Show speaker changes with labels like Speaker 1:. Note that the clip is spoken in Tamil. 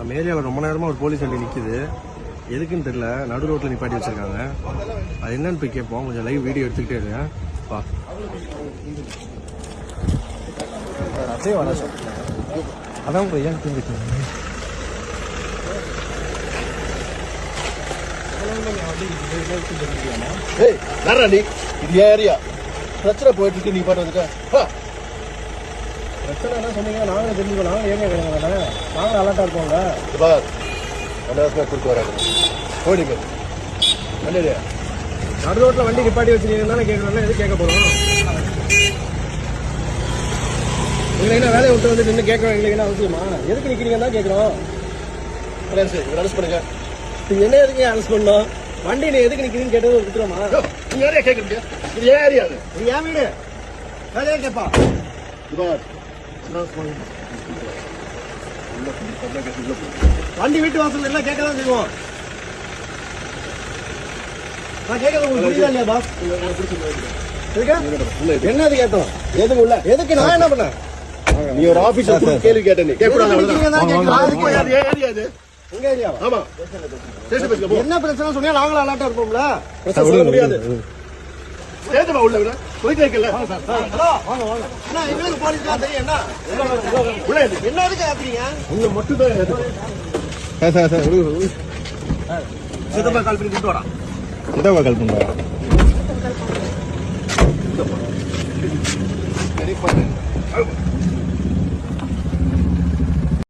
Speaker 1: நம்ம ஏரியாவில் ரொம்ப நேரமாக ஒரு போலீஸ் வண்டி நிற்கிது எதுக்குன்னு தெரியல. நடு ரோட்டில் நிப்பாட்டி வச்சிருக்காங்க. அது என்னன்னு போய் கேட்போம். கொஞ்சம் லைவ் வீடியோ எடுத்துக்கிட்டே இருங்க. வா. அப்படியே வர அதான் ஏன் தூங்கிட்டு
Speaker 2: ஏய் யாரா நீ. இது ஏரியா? பிரச்சனை போயிட்டு இருக்கு நீ பாட்டு வந்துட்ட ஹா,
Speaker 1: பிரச்சனை என்ன சொன்னீங்க? நாங்களும் தெரிஞ்சுக்கோ நாங்களும் ஏங்க கிடங்க தானே? நாங்களும் அலர்ட்டாக இருக்கோம்ல
Speaker 2: இது பார் அனாவசியமா குறுக்க வராது. போயிடுங்க. இல்லையா
Speaker 1: நடு ரோட்டில் வண்டி நிப்பாட்டி வச்சிருக்கீங்க தானே கேட்கணும் எது கேட்க போகிறோம் உங்களை என்ன வேலையை விட்டு வந்து நின்று கேட்க எங்களுக்கு அவசியமா? எதுக்கு நிற்கிறீங்க தான் கேட்குறோம்.
Speaker 2: அரெஸ்ட் பண்ணுங்க.
Speaker 1: இது என்ன எதுக்கு அரெஸ்ட் பண்ணோம்? வண்டி நீ எதுக்கு நிற்கிறீங்கன்னு கேட்டது
Speaker 2: நீ ஏரியா கேட்க முடியாது இது ஏன் ஏரியா அது?
Speaker 1: இது ஏன் வீடு? வேலையே கேட்பா வண்டி வீட்டு வாசல் எல்லாம் கேட்க தான் செய்வோம். நான் கேட்கறது உங்களுக்கு புரியுதா இல்லையா பாஸ் எதுக்கு?
Speaker 2: உள்ள இரு.
Speaker 1: என்ன அது கேட்டோம்? எதுக்கு உள்ள? எதுக்கு நான் என்ன பண்ணேன்?
Speaker 2: நீ ஒரு ஆபீசர் கேள்வி கேட்ட நீ கேட்கக்கூடாது
Speaker 1: எதுக்கு நிக்கிறீங்க தான் கேட்கிறோம்.
Speaker 2: அவ்வளவுதான்.
Speaker 1: அதுக்கு
Speaker 2: அது ஏன் ஏரியா அது?
Speaker 1: உங்க ஏரியாவா?
Speaker 2: ஆமா. ஸ்டேஷன் பேசுங்க போ.
Speaker 1: என்ன பிரச்சனை சொன்னா நாங்களும் அலர்ட்டா இருப்போம்ல. பிரச்சனை சொல்ல முடியாது
Speaker 2: ஸ்டேஷன் உள்ள விட போயிட்டு இருக்கல
Speaker 1: எங்களுக்கு போலீஸ் தான் தெரியும் என்ன. என்ன எதுக்கு ஆக்குறீங்க
Speaker 2: உள்ள மட்டும் தான்
Speaker 1: சிதம்பரம் கால் பண்ணி கூட்டு வரா
Speaker 3: சித்தப்பா கால் பண்ணுறா
Speaker 2: சரி பண்ணு.